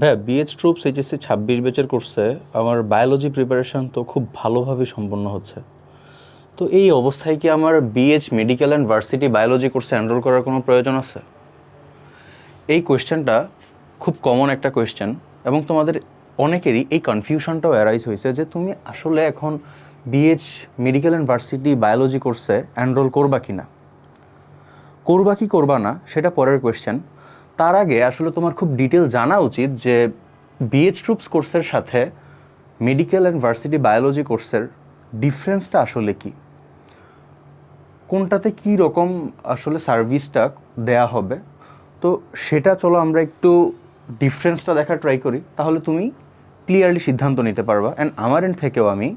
ভাইয়া BS troops HSC ছাব্বিশ বেচের করছে আমার বায়োলজি প্রিপারেশন তো খুব ভালোভাবে সম্পন্ন হচ্ছে। তো এই অবস্থায় কি আমার BH medical and varsity biology কোর্সে এনরোল করার কোনো প্রয়োজন আছে? এই কোয়েশ্চেনটা খুব কমন একটা কোয়েশ্চেন এবং তোমাদের অনেকেরই এই কনফিউশনটাও অ্যারাইজ হয়েছে যে তুমি আসলে এখন BH medical and varsity biology কোর্সে এনরোল করবা কি না করবা কি করবা না, সেটা পরের কোয়েশ্চেন তার আগে আসলে তোমার খুব ডিটেল জানা উচিত যে বিএচ ট্রুপস কোর্সের সাথে মেডিকেল অ্যান্ড ভার্সিটি বায়োলজি কোর্সের ডিফারেন্সটা আসলে কি? কোনটাতে কি রকম আসলে সার্ভিসটা দেয়া হবে? তো সেটা চলো আমরা একটু ডিফারেন্সটা দেখার ট্রাই করি। তাহলে তুমি ক্লিয়ারলি সিদ্ধান্ত নিতে পারবা। অ্যান্ড আমার এন্ড থেকেও আমি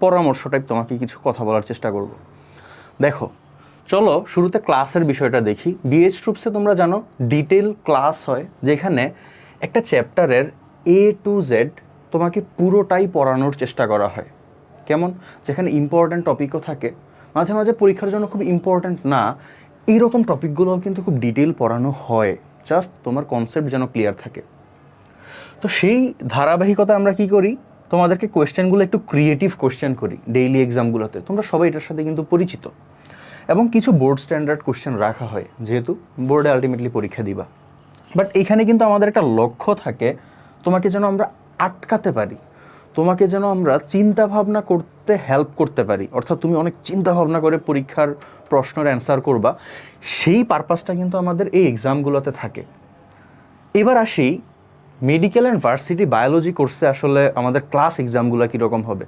পরামর্শ টাইপ তোমাকে কিছু কথা বলার চেষ্টা করব। দেখো চলো শুরুতে ক্লাসের বিষয়টা দেখি। বিএচ ট্রুপসে তোমরা জানো ডিটেল ক্লাস হয়, যেখানে একটা চ্যাপ্টারের এ টু জেড তোমাকে পুরোটাই পড়ানোর চেষ্টা করা হয়। কেমন? যেখানে ইম্পর্ট্যান্ট টপিকও থাকে। মাঝে মাঝে পরীক্ষার জন্য খুব ইম্পর্ট্যান্ট না, এইরকম টপিকগুলোও কিন্তু খুব ডিটেল পড়ানো হয়। জাস্ট তোমার কনসেপ্ট যেন ক্লিয়ার থাকে। তো সেই ধারাবাহিকতা আমরা কি করি? তোমাদেরকে কোয়েশ্চেনগুলো একটু ক্রিয়েটিভ কোয়েশ্চেন করি ডেইলি এক্সামগুলোতে তোমরা সবাই এটার সাথে কিন্তু পরিচিত। এবং কিছু বোর্ড স্ট্যান্ডার্ড কোয়েশ্চেন রাখা হয়, যেহেতু বোর্ডে আলটিমেটলি পরীক্ষা দিবা। বাট এখানে কিন্তু আমাদের একটা লক্ষ্য থাকে, তোমাকে যেন আমরা আটকাতে পারি। তোমাকে যেন আমরা চিন্তা ভাবনা করতে হেল্প করতে পারি। অর্থাৎ তুমি অনেক চিন্তা ভাবনা করে পরীক্ষার প্রশ্নের অ্যান্সার করবা। সেই পারপাসটা কিন্তু আমাদের এই এক্সামগুলোতে থাকে। এবার আসি মেডিকেল অ্যান্ড ভার্সিটি বায়োলজি কোর্সে আসলে আমাদের ক্লাস এক্সামগুলো কীরকম হবে?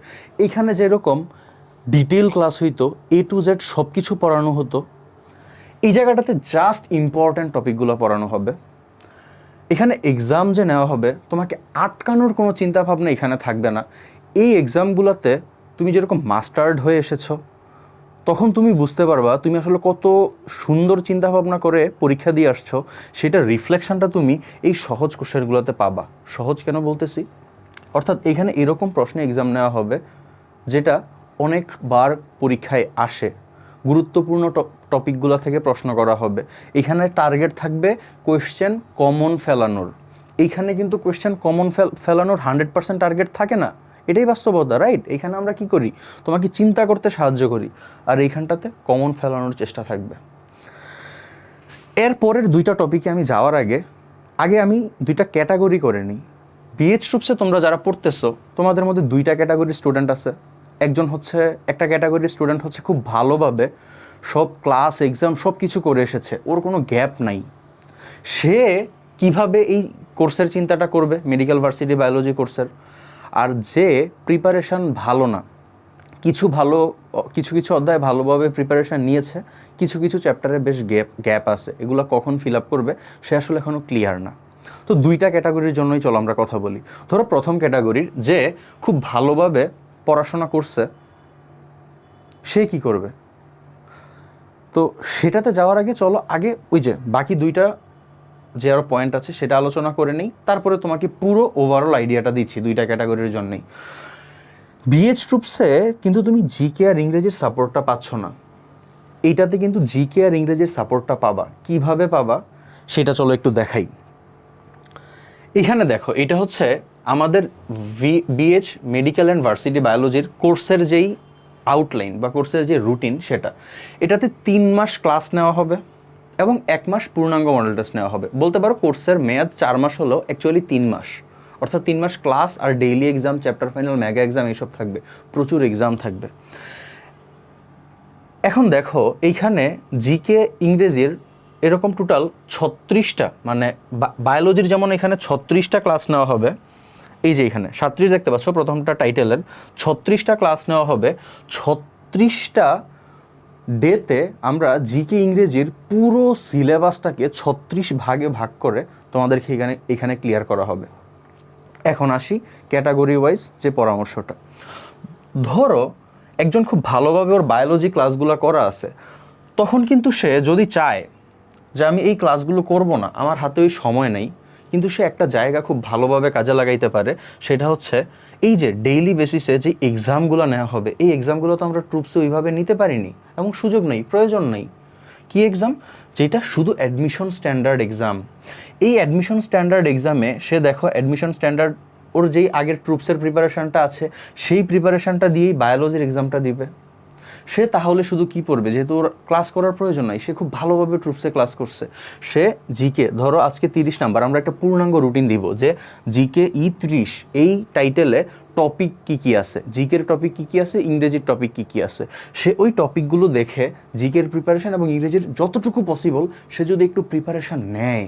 এখানে যেরকম ডিটেল ক্লাস হইতো এ টু জেড সব কিছু পড়ানো হতো। এই জায়গাটাতে জাস্ট ইম্পর্ট্যান্ট টপিকগুলো পড়ানো হবে। এখানে এক্সাম যে নেওয়া হবে, তোমাকে আটকানোর কোনো চিন্তা ভাবনা এখানে থাকবে না। এই এক্সামগুলোতে তুমি যেরকম মাস্টার্ড হয়ে এসেছ, তখন তুমি বুঝতে পারবা তুমি আসলে কত সুন্দর চিন্তা ভাবনা করে পরীক্ষা দিয়ে আসছো, সেটা রিফ্লেকশনটা তুমি এই সহজ কোশ্চেনগুলোতে পাবা। সহজ কেন বলতেছি? অর্থাৎ এখানে এরকম প্রশ্নে এক্সাম নেওয়া হবে, যেটা অনেকবার পরীক্ষায় আসে। গুরুত্বপূর্ণ টপিকগুলো থেকে প্রশ্ন করা হবে। এখানে টার্গেট থাকবে কোয়েশ্চেন কমন ফেলানোর। এইখানে কিন্তু কোয়েশ্চেন কমন ফেলানোর হান্ড্রেড পার্সেন্ট টার্গেট থাকে না। এটাই বাস্তবতা, রাইট? এখানে আমরা কি করি? তোমাকে চিন্তা করতে সাহায্য করি। আর এইখানটাতে কমন ফেলানোর চেষ্টা থাকবে। এর পরের দুইটা টপিকে আমি যাওয়ার আগে আগে আমি দুইটা ক্যাটাগরি করে নিই। বিএচ ট্রুপসে তোমরা যারা পড়তেছো, তোমাদের মধ্যে দুইটা ক্যাটাগরির স্টুডেন্ট আছে। একজন হচ্ছে, একটা ক্যাটাগরির স্টুডেন্ট হচ্ছে খুব ভালোভাবে সব ক্লাস এক্সাম সব কিছু করে এসেছে। ওর কোনো গ্যাপ নাই। সে কীভাবে এই কোর্সের চিন্তাটা করবে? মেডিকেল ভার্সিটি বায়োলজি কোর্সের আর যে প্রিপারেশান ভালো না, কিছু ভালো, কিছু কিছু অধ্যায় ভালোভাবে প্রিপারেশান নিয়েছে, কিছু কিছু চ্যাপ্টারে বেশ গ্যাপ গ্যাপ আছে। এগুলো কখন ফিল আপ করবে, সে আসলে এখনও ক্লিয়ার না। তো দুইটা ক্যাটাগরির জন্যই চলো আমরা কথা বলি। ধরো প্রথম ক্যাটাগরির যে খুব ভালোভাবে পড়াশোনা করছে, সে কি করবে? তো সেটাতে যাওয়ার আগে চলো, আগে ওই যে বাকি দুইটা যে আরও পয়েন্ট আছে সেটা আলোচনা করে নিই, তারপরে তোমাকে পুরো ওভারঅল আইডিয়াটা দিচ্ছি দুইটা ক্যাটাগরির জন্যই। বিএচ ট্রুপসে কিন্তু তুমি জি কে আর ইংরেজির সাপোর্টটা পাচ্ছ না। এইটাতে কিন্তু জি কে আর ইংরেজির সাপোর্টটা পাবা। কীভাবে পাবা, সেটা চলো একটু দেখাই। এখানে দেখো, এটা হচ্ছে আমাদের বিএচ মেডিকেল অ্যান্ড ভার্সিটি বায়োলজির কোর্সের যেই আউটলাইন বা কোর্সের যে রুটিন সেটা, এটাতে তিন মাস ক্লাস নেওয়া হবে এবং এক মাস পূর্ণাঙ্গ মডেল টেস্ট নেওয়া হবে। বলতে পারো কোর্সের মেয়াদ চার মাস হলো অ্যাকচুয়ালি তিন মাস। অর্থাৎ তিন মাস ক্লাস আর daily exam chapter final mega exam এইসব থাকবে। প্রচুর এক্সাম থাকবে। এখন দেখো, এইখানে জিকে ইংরেজির এরকম টোটাল ছত্রিশটা মানে বায়োলজির যেমন এখানে ছত্রিশটা ক্লাস নেওয়া হবে এই যে এখানে সাত্রিশ দেখতে পাচ্ছ, প্রথমটা টাইটেলের। ছত্রিশটা ক্লাস নেওয়া হবে। ছত্রিশটা ডেতে আমরা জিকে ইংরেজির পুরো সিলেবাসটাকে ছত্রিশ ভাগে ভাগ করে তোমাদেরকে এখানে এখানে ক্লিয়ার করা হবে। এখন আসি ক্যাটাগরি ওয়াইজ যে পরামর্শটা। ধরো, একজন খুব ভালোভাবে ওর বায়োলজি ক্লাসগুলো করা আছে, তখন কিন্তু সে যদি চায় যে আমি এই ক্লাসগুলো করব না, আমার হাতে ওই সময় নেই কিন্তু সে একটা জায়গা খুব ভালোভাবে কাজে লাগাইতে পারে, সেটা হচ্ছে এই যে ডেইলি বেসিসে যে এক্সামগুলো নেওয়া হবে, এই এক্সামগুলো তো আমরা ট্রুপসে ওইভাবে নিতে পারিনি এবং সুযোগ নেই, প্রয়োজন নেই। কি এক্সাম যেটা শুধু অ্যাডমিশন স্ট্যান্ডার্ড এক্সাম এই অ্যাডমিশন স্ট্যান্ডার্ড এক্সামে সে দেখো অ্যাডমিশন স্ট্যান্ডার্ড ওর যেই আগের ট্রুপসের প্রিপারেশনটা আছে, সেই প্রিপারেশনটা দিয়েই বায়োলজির এক্সামটা দিবে। সে তাহলে শুধু কি পড়বে? যেহেতু ওর ক্লাস করার প্রয়োজন নাই, সে খুব ভালোভাবে ট্রুপসে ক্লাস করছে। সে জিকে ধরো আজকে তিরিশ নাম্বার, আমরা একটা পূর্ণাঙ্গ রুটিন দিব যে জিকে ই ত্রিশ, এই টাইটেলে টপিক কি কি আছে? জিকের টপিক কি কি আছে? ইংরেজির টপিক কি কি আছে? সে ওই টপিকগুলো দেখে জিকের প্রিপারেশান এবং ইংরেজির যতটুকু পসিবল সে যদি একটু প্রিপারেশান নেয়,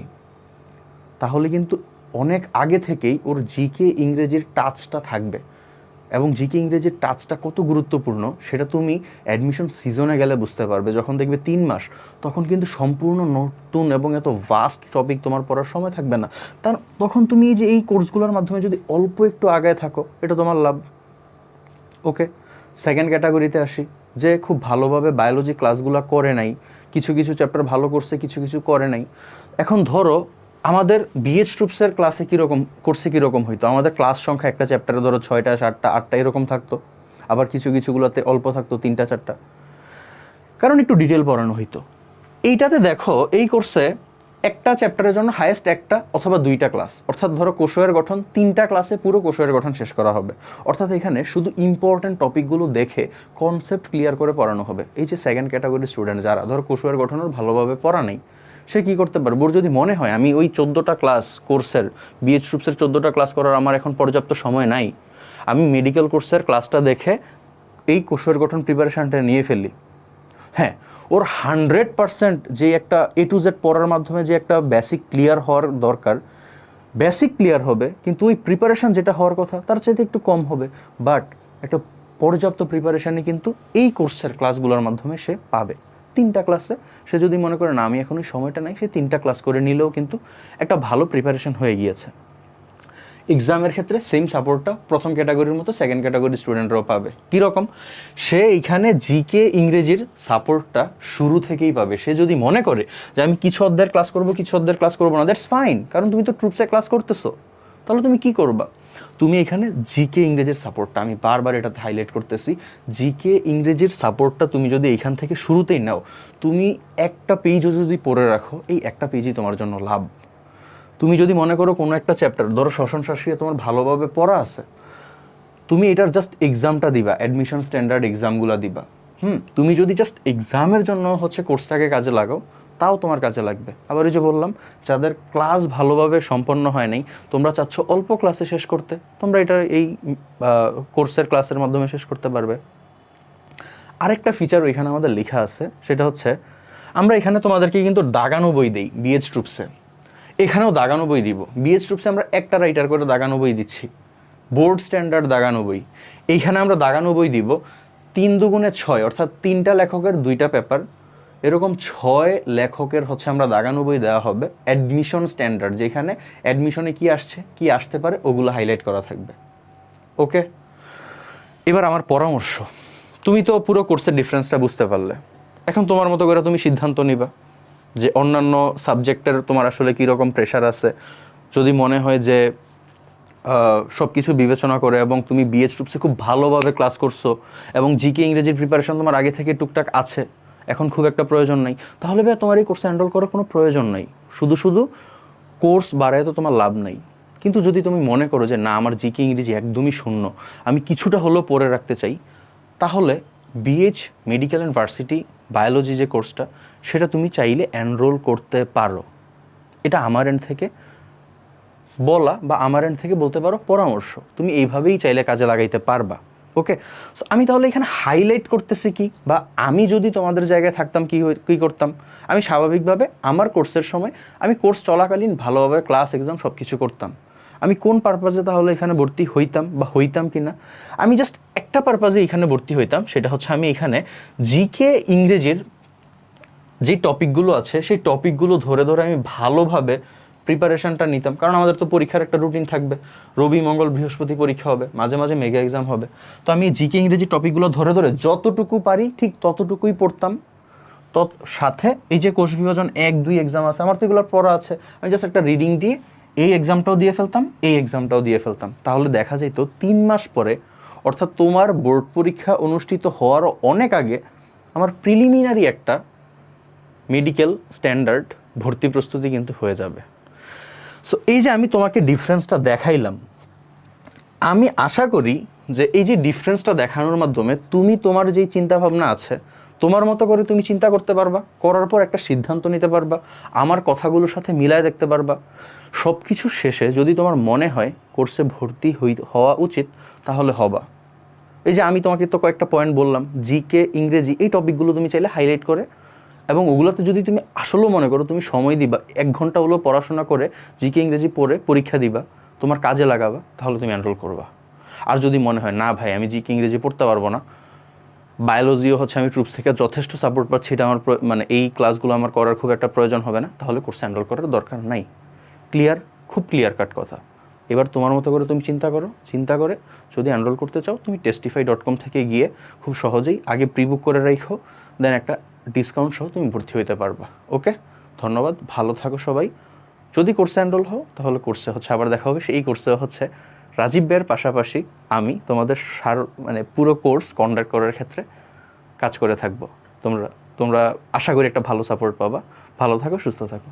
তাহলে কিন্তু অনেক আগে থেকেই ওর জিকে ইংরেজির টাচটা থাকবে। এবং জিকে ইংরেজির টাচটা কত গুরুত্বপূর্ণ, সেটা তুমি অ্যাডমিশন সিজনে গেলে বুঝতে পারবে। যখন দেখবে তিন মাস, তখন কিন্তু সম্পূর্ণ নতুন এবং এত ভাস্ট টপিক তোমার পড়ার সময় থাকবে না। তার, তখন তুমি এই যে এই কোর্সগুলোর মাধ্যমে যদি অল্প একটু আগায় থাকো, এটা তোমার লাভ। ওকে সেকেন্ড ক্যাটাগরিতে আসি, যে খুব ভালোভাবে বায়োলজি ক্লাসগুলো করে নাই। কিছু কিছু চ্যাপ্টার ভালো করছে, কিছু কিছু করে নাই। এখন ধরো আমাদের বিএচ ট্রুপসের ক্লাসে কীরকম কোর্সে কীরকম হইতো? আমাদের ক্লাস সংখ্যা একটা চ্যাপ্টারে ধরো ছয়টা, সাতটা, আটটা এরকম থাকতো। আবার কিছু কিছুগুলোতে অল্প থাকতো, তিনটা, চারটা। কারণ একটু ডিটেল পড়ানো হইতো। এইটাতে দেখো, এই কোর্সে একটা চ্যাপ্টারের জন্য হায়েস্ট একটা অথবা দুইটা ক্লাস অর্থাৎ ধরো কোষয়ের গঠন, তিনটা ক্লাসে পুরো কোষয়ের গঠন শেষ করা হবে। অর্থাৎ এখানে শুধু ইম্পর্টেন্ট টপিকগুলো দেখে কনসেপ্ট ক্লিয়ার করে পড়ানো হবে। এই যে সেকেন্ড ক্যাটাগরি স্টুডেন্ট যারা, ধরো কোষয়ের গঠনের ভালোভাবে পড়া নেই। সে কী করতে পারবে ওর যদি মনে হয়, আমি ওই চোদ্দোটা ক্লাস কোর্সের বিএচ ট্রুপসের চোদ্দোটা ক্লাস করার আমার এখন পর্যাপ্ত সময় নাই, আমি মেডিকেল কোর্সের ক্লাসটা দেখে এই কোষের গঠন প্রিপারেশানটা নিয়ে ফেলি। হ্যাঁ ওর হান্ড্রেড পারসেন্ট যে একটা এ টু জেড পড়ার মাধ্যমে যে একটা বেসিক ক্লিয়ার হওয়ার দরকার বেসিক ক্লিয়ার হবে, কিন্তু ওই প্রিপারেশন যেটা হওয়ার কথা, তার চাইতে একটু কম হবে। বাট একটা পর্যাপ্ত প্রিপারেশানে কিন্তু এই কোর্সের ক্লাসগুলোর মাধ্যমে সে পাবে। তিনটা ক্লাসে। সে যদি মনে করে, না, আমি এখন ওই সময়টা নাই, সে তিনটা ক্লাস করে নিলেও কিন্তু একটা ভালো প্রিপারেশন হয়ে গিয়েছে। এক্সামের ক্ষেত্রে সেম সাপোর্টটা প্রথম ক্যাটাগরির মতো সেকেন্ড ক্যাটাগরির স্টুডেন্টরাও পাবে। কীরকম সে এইখানে জিকে ইংরেজির সাপোর্টটা শুরু থেকেই পাবে। সে যদি মনে করে যে, আমি কিছু অধ্যায়ের ক্লাস করব, কিছু অধ্যায়ের ক্লাস করব না দ্যাটস ফাইন কারণ তুমি তো ট্রুপসে ক্লাস করতেছো। তাহলে তুমি কি করবা? তুমি এখানে জিকে ইংরেজির সাপোর্টটা আমি বারবার এটাতে হাইলাইট করতেছি জিকে ইংরেজির সাপোর্টটা তুমি যদি এখান থেকে শুরুতেই নাও, তুমি একটা পেজও যদি পড়ে রাখো, এই একটা পেজই তোমার জন্য লাভ। তুমি যদি মনে করো কোনো একটা চ্যাপ্টার ধরো শ্বসন শাস্ত্রীয় তোমার ভালোভাবে পড়া আছে, তুমি এটার জাস্ট এক্সামটা দিবা অ্যাডমিশন স্ট্যান্ডার্ড এক্সামগুলো দিবা। হুম, তুমি যদি জাস্ট এক্সামের জন্য হচ্ছে কোর্সটাকে কাজে লাগাও তাও তোমার কাজে লাগবে। আবার ওই যে বললাম, যাদের ক্লাস ভালোভাবে সম্পন্ন হয় নাই তোমরা চাচ্ছ অল্প ক্লাসে শেষ করতে, তোমরা এটা এই কোর্সের ক্লাসের মাধ্যমে শেষ করতে পারবে। আরেকটা ফিচার ওইখানে আমাদের লেখা আছে, সেটা হচ্ছে, আমরা এখানে তোমাদেরকে কিন্তু দাগানো বই দিই বিএচ ট্রুপসে এখানেও দাগানো বই দিব বিএস ট্রুপসে আমরা একটা রাইটার করে দাগানো বই দিচ্ছি। বোর্ড স্ট্যান্ডার্ড দাগানো বই এইখানে আমরা দাগানো বই দিব তিন দুগুণে ছয়, অর্থাৎ তিনটা লেখকের দুইটা পেপার এরকম ছয় লেখকের হচ্ছে আমরা দাগানো বই দেওয়া হবে অ্যাডমিশন স্ট্যান্ডার্ড যেখানে অ্যাডমিশনে কি আসছে, কি আসতে পারে, ওগুলো হাইলাইট করা থাকবে। ওকে এবার আমার পরামর্শ। তুমি তো পুরো কোর্সের ডিফারেন্সটা বুঝতে পারলে। এখন তোমার মতো করে তুমি সিদ্ধান্ত নিবা যে অন্যান্য সাবজেক্টের তোমার আসলে কীরকম প্রেশার আছে। যদি মনে হয় যে সব কিছু বিবেচনা করে এবং তুমি বিএচ টুপসে খুব ভালোভাবে ক্লাস করছ এবং জিকে ইংরেজির প্রিপারেশন তোমার আগে থেকে টুকটাক আছে এখন খুব একটা প্রয়োজন নেই। তাহলে ভাই তোমার এই কোর্সে এনরোল করার কোনো প্রয়োজন নেই। শুধু শুধু কোর্স বাড়ায় তো তোমার লাভ নেই। কিন্তু যদি তুমি মনে করো যে না, আমার জিকে ইংরেজি একদমই শূন্য, আমি কিছুটা হলেও পড়ে রাখতে চাই, তাহলে BH medical and varsity biology যে কোর্সটা সেটা তুমি চাইলে এনরোল করতে পারো। এটা আমার এন্ড থেকে বলা বা আমার এন্ড থেকে বলতে পারো পরামর্শ। তুমি এইভাবেই চাইলে কাজে লাগাইতে পারবা। ওকে সো আমি তাহলে এখানে হাইলাইট করতেছি কি? বা আমি যদি তোমাদের জায়গায় থাকতাম, কি কী করতাম? আমি স্বাভাবিকভাবে আমার কোর্সের সময় আমি কোর্স চলাকালীন ভালোভাবে ক্লাস এক্সাম সব কিছু করতাম। আমি কোন পারপাজে তাহলে এখানে ভর্তি হইতাম বা হইতাম কি না আমি জাস্ট একটা পারপাজে এখানে ভর্তি হইতাম, সেটা হচ্ছে আমি এখানে জিকে ইংরেজির যে টপিকগুলো আছে, সেই টপিকগুলো ধরে ধরে আমি ভালোভাবে প্রিপারেশনটা নিতাম। কারণ আমাদের তো পরীক্ষার একটা রুটিন থাকবে। রবি, মঙ্গল, বৃহস্পতি পরীক্ষা হবে, মাঝে মাঝে মেগা এক্সাম হবে। তো আমি জিকে ইংরেজি টপিকগুলো ধরে ধরে যতটুকু পারি, ঠিক ততটুকুই পড়তাম। তত সাথে এই যে কোষ বিভাজন এক, দুই এক্সাম আছে, আমার তো এগুলো পড়া আছে। আমি জাস্ট একটা রিডিং দিয়ে এই এক্সামটাও দিয়ে ফেলতাম, এই এক্সামটাও দিয়ে ফেলতাম। তাহলে দেখা যেত তিন মাস পরে, অর্থাৎ তোমার বোর্ড পরীক্ষা অনুষ্ঠিত হওয়ারও অনেক আগে, আমার প্রিলিমিনারি একটা মেডিকেল স্ট্যান্ডার্ড ভর্তি প্রস্তুতি কিন্তু হয়ে যাবে। সো এই যে আমি তোমাকে ডিফারেন্সটা দেখাইলাম, আমি আশা করি যে এই যে ডিফারেন্সটা দেখানোর মাধ্যমে তুমি তোমার যেই চিন্তাভাবনা আছে, তোমার মতো করে তুমি চিন্তা করতে পারবা, করার পর একটা সিদ্ধান্ত নিতে পারবা, আমার কথাগুলোর সাথে মিলায় দেখতে পারবা। সব কিছু শেষে যদি তোমার মনে হয় কোর্সে ভর্তি হই, হওয়া উচিত, তাহলে হবা। এই যে আমি তোমাকে তো কয়েকটা পয়েন্ট বললাম জিকে ইংরেজি, এই টপিকগুলো তুমি চাইলে হাইলাইট করে এবং ওগুলোতে যদি তুমি আসলেও মনে করো, তুমি সময় দিবা, এক ঘণ্টা হলো পড়াশোনা করে, জিকে ইংরেজি পড়ে, পরীক্ষা দিবা, তোমার কাজে লাগাবা, তাহলে তুমি এনরোল করবা। আর যদি মনে হয়, না ভাই, আমি জিকে ইংরেজি পড়তে পারব না বায়োলজিও হচ্ছে আমি ট্রুপস থেকে যথেষ্ট সাপোর্ট পাচ্ছি, এটা আমার মানে এই ক্লাসগুলো আমার করার খুব একটা প্রয়োজন হবে না, তাহলে কোর্স এনরোল করার দরকার নাই। ক্লিয়ার খুব ক্লিয়ার কাট কথা। এবার তোমার মতো করে তুমি চিন্তা করো, চিন্তা করে যদি এনরোল করতে চাও, তুমি টেস্টিফাই ডট কম থেকে গিয়ে খুব সহজেই আগে প্রি বুক করে রাখো দেন একটা ডিসকাউন্ট সহ তুমি ভর্তি হইতে পারবা, ওকে? ধন্যবাদ, ভালো থাকো সবাই। যদি কোর্সে এনরোল হও, তাহলে কোর্সে হচ্ছে আবার দেখা হবে। সেই কোর্সে হচ্ছে রাজীব ভাইয়ের পাশাপাশি আমি তোমাদের সার মানে পুরো কোর্স কন্ডাক্ট করার ক্ষেত্রে কাজ করে থাকব। তোমরা তোমরা আশা করি একটা ভালো সাপোর্ট পাবা। ভালো থাকো, সুস্থ থাকো।